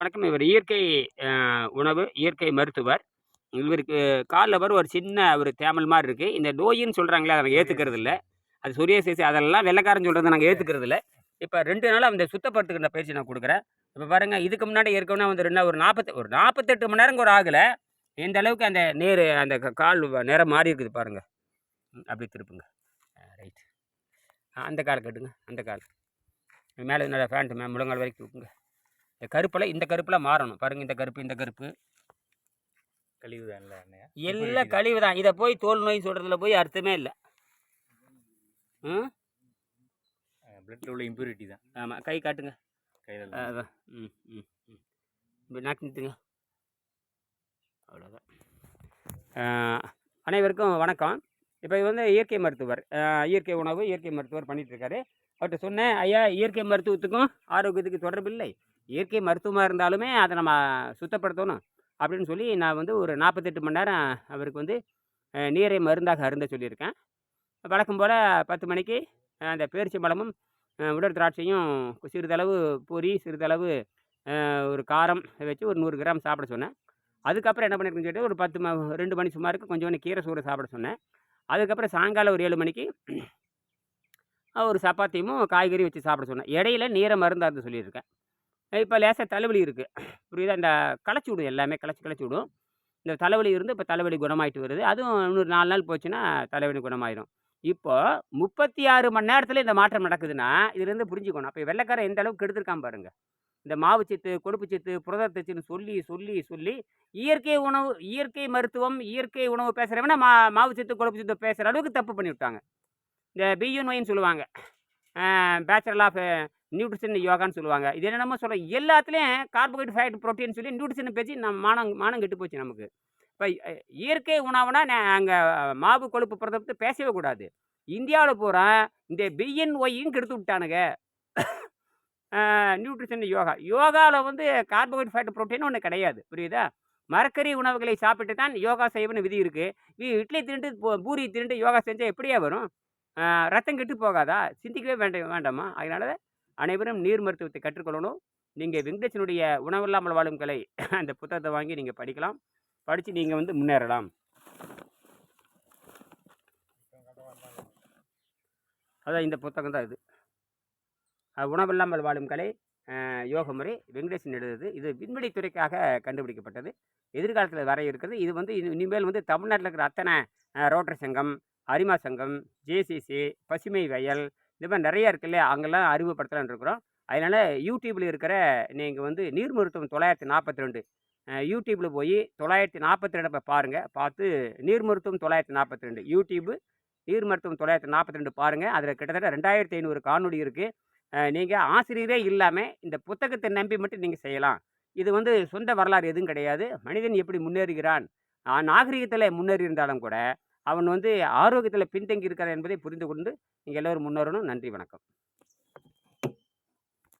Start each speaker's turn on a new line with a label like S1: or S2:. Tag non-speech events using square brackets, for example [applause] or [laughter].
S1: வணக்கம். இவர் இயற்கை உணவு இயற்கை மருத்துவர். இவருக்கு காலில் வர ஒரு சின்ன ஒரு தேமல் மாதிரி இருக்குது இந்த நோயின்னு சொல்கிறாங்களே அதை நாங்கள் ஏற்றுக்கிறது இல்லை அது சொரியாசிஸ் அதெல்லாம் வெள்ளைக்காரன் சொல்கிறத நாங்கள் ஏற்றுக்கிறது இல்லை இப்போ ரெண்டு நாளாக அந்த சுத்தப்படுத்துக்கிற பயிற்சி நான் கொடுக்குறேன். இப்போ பாருங்கள் இதுக்கு முன்னாடி ஏற்கனவே வந்து ரெண்டு ஒரு நாற்பத்தி ஒரு நாற்பத்தெட்டு மணி நேரம் கூட ஆகலை. இந்த அளவுக்கு அந்த நேர் அந்த கால் நிறம் மாறி இருக்குது பாருங்கள் அப்படி திருப்புங்க. ரைட். அந்த கால் கட்டுங்க. அந்த கால். மேலே நல்லா ஃபேண்ட்டு மே முழங்கால் வரைக்கும் தூக்குங்க இந்த கருப்பில் இந்த கருப்பில் மாறணும். பாருங்கள் இந்த கருப்பு இந்த கருப்பு.
S2: கழிவு அண்ணையா
S1: எல்லாம் கழிவு தான் இதை போய் தோல் நோய் சொல்கிறதுல போய் அர்த்தமே இல்லை. ம்
S2: பிளட்ல உள்ள இம்ப்யூரிட்டி தான்.
S1: ஆமாம் கை காட்டுங்க.
S2: கையில்
S1: அதான். ம் ம் ம். இப்போ நாக்கு நிறுத்துங்க. அவ்வளோதான் அனைவருக்கும் வணக்கம். இப்போ இது வந்து இயற்கை மருத்துவர் இயற்கை உணவு இயற்கை மருத்துவர் பண்ணிட்டு இருக்காரு. அவர்கிட்ட சொன்னேன் ஐயா இயற்கை மருத்துவத்துக்கும் ஆரோக்கியத்துக்கு தொடர்பு இல்லை? இயற்கை மருத்துவமாக இருந்தாலுமே அதை நம்ம சுத்தப்படுத்தணும் அப்படின்னு சொல்லி நான் வந்து ஒரு நாற்பத்தெட்டு மணி நேரம் அவருக்கு வந்து நீரை மருந்தாக அருந்த சொல்லியிருக்கேன். வழக்கம் போல் பத்து மணிக்கு அந்த பேரிச்சம்பழமும் பழமும் உடல் திராட்சையும் சிறிதளவு பொறி சிறிதளவு ஒரு காரம் வச்சு ஒரு நூறு கிராம் சாப்பிட சொன்னேன். அதுக்கப்புறம் என்ன பண்ணிருக்குன்னு சொல்லிட்டு ஒரு பத்து ம ரெண்டு மணி சுமாருக்கு கொஞ்சோண்டு கீரை சூறு சாப்பிட சொன்னேன். அதுக்கப்புறம் சாயங்காலம் ஒரு ஏழு மணிக்கு ஒரு சப்பாத்தியும் காய்கறி வச்சு சாப்பிட சொன்னேன். இடையில நீரை மருந்தாக இருந்து சொல்லியிருக்கேன். இப்போ லேசாக தலைவலி இருக்குது புரியுதா? இந்த களைச்சி விடும் எல்லாமே களைச்சி களைச்சி விடும். இந்த தலைவலி இருந்து இப்போ தலைவலி குணமாயிட்டு வருது. அதுவும் இன்னொரு நாலு நாள் போச்சுன்னா தலைவலி குணமாயிடும் இப்போது முப்பத்தி ஆறு மணி நேரத்தில் இந்த மாற்றம் நடக்குதுன்னா இதுலேருந்து புரிஞ்சுக்கணும். அப்போ வெள்ளைக்காரன் எந்த அளவுக்கு கெடுத்துருக்கான் பாருங்கள் இந்த மாவுச்சத்து கொழுப்புச்சத்து புரதத்தச்சுன்னு சொல்லி சொல்லி சொல்லி இயற்கை உணவு இயற்கை மருத்துவம் இயற்கை உணவு பேசுகிறவனா மா மாவுச்சத்து கொழுப்புச்சத்து பேசுகிற அளவுக்கு தப்பு பண்ணி விட்டாங்க. இந்த பியூன்ஒயின்னு சொல்லுவாங்க. பேச்சுலர் ஆஃப் நியூட்ரிஷன் யோகான்னு சொல்லுவாங்க. இது என்னென்னமோ சொல்ல எல்லாத்துலேயும் கார்போஹைட்ரேட் ஃபேட் ப்ரோட்டீன் சொல்லி நியூட்ரிஷன் பேச்சு நம்ம மானம் மானம் கெட்டு போச்சு நமக்கு. இப்போ இயற்கை உணவுனா நாங்கள் மாவு கொழுப்பு புரதத்தை பேசவே கூடாது. இந்தியாவில் பூரா இந்த பிஎன்ஒயும் கெடுத்து விட்டானுங்க. நியூட்ரிஷன் யோகா. யோகாவில் வந்து கார்போஹைட்ரேட் ஃபேட் ப்ரோட்டீன் ஒன்று கிடையாது. புரியுதா? மரக்கறி உணவுகளை சாப்பிட்டு தான் யோகா செய்யணும்னு விதி இருக்குது இட்லி திருண்டு பூ- பூரி திருண்டு யோகா செஞ்சால் எப்படியா வரும்? ரத்தம் கெட்டு போகாதா? சிந்திக்கவே வேண்டாம் வேண்டாமா? அதனால அனைவரும் நீர் மருத்துவத்தை கற்றுக்கொள்ளணும். நீங்கள் வெங்கடேசனுடைய உணவில்லாமல் வாழும் கலை [laughs] அந்த புத்தகத்தை வாங்கி நீங்கள் படிக்கலாம். படித்து நீங்கள் வந்து முன்னேறலாம். அதான் இந்த புத்தகம் தான் இது. உணவில்லாமல் வாழும் கலை யோக முறை வெங்கடேசன் எழுதுது. இது விண்வெளி துறைக்காக கண்டுபிடிக்கப்பட்டது. எதிர்காலத்தில் வர இருக்கிறது. இது வந்து இனிமேல் வந்து தமிழ்நாட்டில் இருக்கிற அத்தனை அஹ், ரோட்டரி சங்கம் அரிமா சங்கம் ஜேசிசி பசுமை வயல் இந்த மாதிரி நிறைய இல்லையா? அங்கெல்லாம் அறிமுகப்படுத்தலாம்னு இருக்கிறோம் அதனால் யூடியூப்பில் இருக்கிற நீங்கள் வந்து நீர் மருத்துவம் தொள்ளாயிரத்தி நாற்பத்தி ரெண்டு யூடியூப்பில் போய் தொள்ளாயிரத்தி நாற்பத்தி ரெண்டு பாருங்கள் பார்த்து நீர் மருத்துவம் தொள்ளாயிரத்தி நாற்பத்தி ரெண்டு யூடியூப்பு நீர் மருத்துவம் தொள்ளாயிரத்தி நாற்பத்தி ரெண்டு பாருங்கள் அதில் கிட்டத்தட்ட ரெண்டாயிரத்தி ஐநூறு காணொலி இருக்குது நீங்கள் ஆசிரியரே இல்லாமல் இந்த புத்தகத்தை நம்பி மட்டும் நீங்கள் செய்யலாம். இது வந்து சொந்த வரலாறு எதுவும் கிடையாது. மனிதன் எப்படி முன்னேறுகிறான்? நாகரிகத்தில் முன்னேறி இருந்தாலும் கூட அவன் வந்து ஆரோக்கியத்தில் பின்தங்கி இருக்கிறான் என்பதை புரிந்து கொண்டு நீங்கள் எல்லோரும் முன்னேறணும். நன்றி வணக்கம்.